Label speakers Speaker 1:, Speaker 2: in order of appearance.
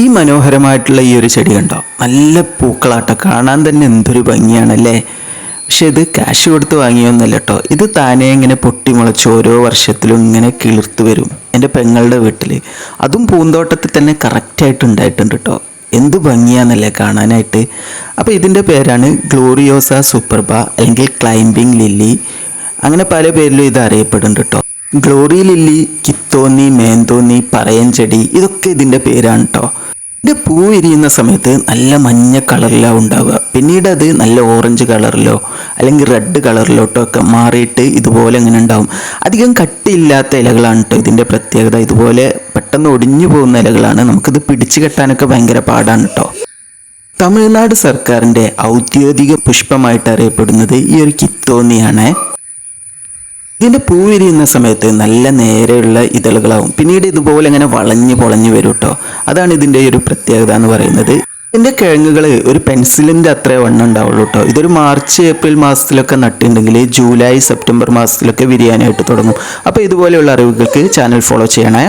Speaker 1: ഈ മനോഹരമായിട്ടുള്ള ഈ ഒരു ചെടി കണ്ടോ? നല്ല പൂക്കളാട്ടോ. കാണാൻ തന്നെ എന്തൊരു ഭംഗിയാണല്ലേ? പക്ഷെ ഇത് ക്യാഷ് കൊടുത്ത് വാങ്ങിയൊന്നുമല്ല കേട്ടോ. ഇത് താനെ ഇങ്ങനെ പൊട്ടിമുളച്ച് ഓരോ വർഷത്തിലും ഇങ്ങനെ കിളിർത്ത് വരും. എന്റെ പെങ്ങളുടെ വീട്ടിൽ അതും പൂന്തോട്ടത്തിൽ തന്നെ കറക്റ്റായിട്ട് ഉണ്ടായിട്ടുണ്ട് കേട്ടോ. എന്ത് ഭംഗിയാന്നല്ലേ കാണാനായിട്ട്. അപ്പോൾ ഇതിന്റെ പേരാണ് ഗ്ലോറിയോസ സൂപ്പർബ അല്ലെങ്കിൽ ക്ലൈംബിംഗ് ലില്ലി. അങ്ങനെ പല പേരിലും ഇത് അറിയപ്പെടുന്നുണ്ട് കേട്ടോ. ഗ്ലോറി ലില്ലി കിത്തോന്നി മേന്തോന്നി പറയൻ ചെടി ഇതൊക്കെ ഇതിന്റെ പേരാണ് കേട്ടോ. ഇത് പൂ വിരിയുന്ന സമയത്ത് നല്ല മഞ്ഞ കളറിലാണ് ഉണ്ടാവുക. പിന്നീട് അത് നല്ല ഓറഞ്ച് കളറിലോ അല്ലെങ്കിൽ റെഡ് കളറിലോട്ടോ ഒക്കെ മാറിയിട്ട് ഇതുപോലെ ഇങ്ങനെ ഉണ്ടാവും. അധികം കട്ടിയില്ലാത്ത ഇലകളാണ് കേട്ടോ ഇതിന്റെ പ്രത്യേകത. ഇതുപോലെ പെട്ടെന്ന് ഒടിഞ്ഞു പോകുന്ന ഇലകളാണ്. നമുക്കിത് പിടിച്ചു കെട്ടാനൊക്കെ ഭയങ്കര പാടാണ് കേട്ടോ തമിഴ്നാട് സർക്കാരിന്റെ ഔദ്യോഗിക പുഷ്പമായിട്ട് അറിയപ്പെടുന്നത് ഈ ഒരു കിത്തോന്നിയാണ്. ഇതിന്റെ പൂ വിരിയുന്ന സമയത്ത് നല്ല നേരെയുള്ള ഇതളുകളാവും. പിന്നീട് ഇതുപോലെ ഇങ്ങനെ വളഞ്ഞ് പൊളഞ്ഞ് വരും കേട്ടോ അതാണ് ഇതിന്റെ ഒരു പ്രത്യേകത എന്ന് പറയുന്നത്. ഇതിന്റെ കിഴങ്ങുകൾ ഒരു പെൻസിലിന്റെ അത്രേ വണ്ണം ഉണ്ടാവുള്ളൂ കേട്ടോ ഇതൊരു മാർച്ച് ഏപ്രിൽ മാസത്തിലൊക്കെ നട്ടിട്ടുണ്ടെങ്കിൽ ജൂലൈ സെപ്റ്റംബർ മാസത്തിലൊക്കെ വിരിയാനായിട്ട് തുടങ്ങും. അപ്പോൾ ഇതുപോലെയുള്ള അറിവുകൾക്ക് ചാനൽ ഫോളോ ചെയ്യണേ.